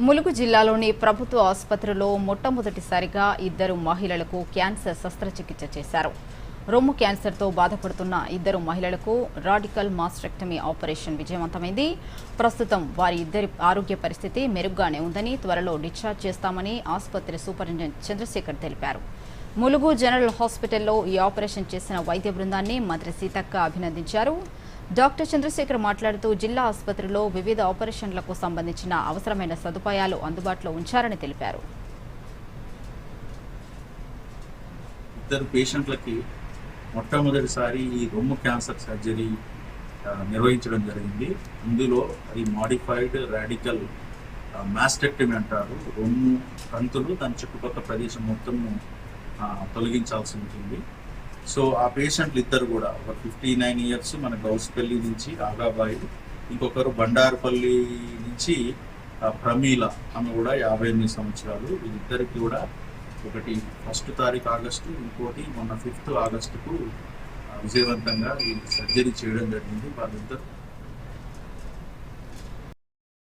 ములుగు జిల్లాలోని ప్రభుత్వ ఆసుపత్రిలో మొట్టమొదటిసారిగా ఇద్దరు మహిళలకు క్యాన్సర్ శస్త్రచికిత్స చేశారు. రొమ్ము క్యాన్సర్తో బాధపడుతున్న ఇద్దరు మహిళలకు రాడికల్ మాస్ట్రెక్టమీ ఆపరేషన్ విజయవంతమైంది. ప్రస్తుతం వారి ఇద్దరి ఆరోగ్య పరిస్థితి మెరుగ్గానే ఉందని త్వరలో డిశ్చార్జ్ చేస్తామని ఆసుపత్రి సూపరింటెండెంట్ చంద్రశేఖర్ తెలిపారు. ములుగు జనరల్ హాస్పిటల్లో ఈ ఆపరేషన్ చేసిన వైద్య బృందాన్ని మంత్రి సీతక్క అభినందించారు. డాక్టర్ చంద్రశేఖర్ మాట్లాడుతూ జిల్లా ఆసుపత్రిలో వివిధ ఆపరేషన్లకు సంబంధించిన అవసరమైన సదుపాయాలు అందుబాటులో ఉంచారని తెలిపారు. ఇద్దరు పేషెంట్లకి మొట్టమొదటిసారి ఈ రొమ్ము క్యాన్సర్ సర్జరీ నిర్వహించడం జరిగింది. ఇందులో అది మాడిఫైడ్ రాడికల్ మాస్టెక్టమీ అంటారు. రొమ్ము తంతులు దాని చుట్టుపక్కల ప్రదేశం మొత్తము తొలగించాల్సి ఉంటుంది. సో ఆ పేషెంట్లు ఇద్దరు కూడా. ఒక ఫిఫ్టీ నైన్ ఇయర్స్ మన గౌస్పల్లి నుంచి ఆగాబాయి ఇంకొకరు బండారుపల్లి నుంచి ప్రమీల. ఆమె కూడా యాభై ఎనిమిది సంవత్సరాలు. వీళ్ళిద్దరికి కూడా ఒకటి ఫస్ట్ తారీఖు ఆగస్టు ఇంకోటి మొన్న ఫిఫ్త్ ఆగస్టుకు విజయవంతంగా ఈ సర్జరీ చేయడం జరిగింది. వాళ్ళిద్దరు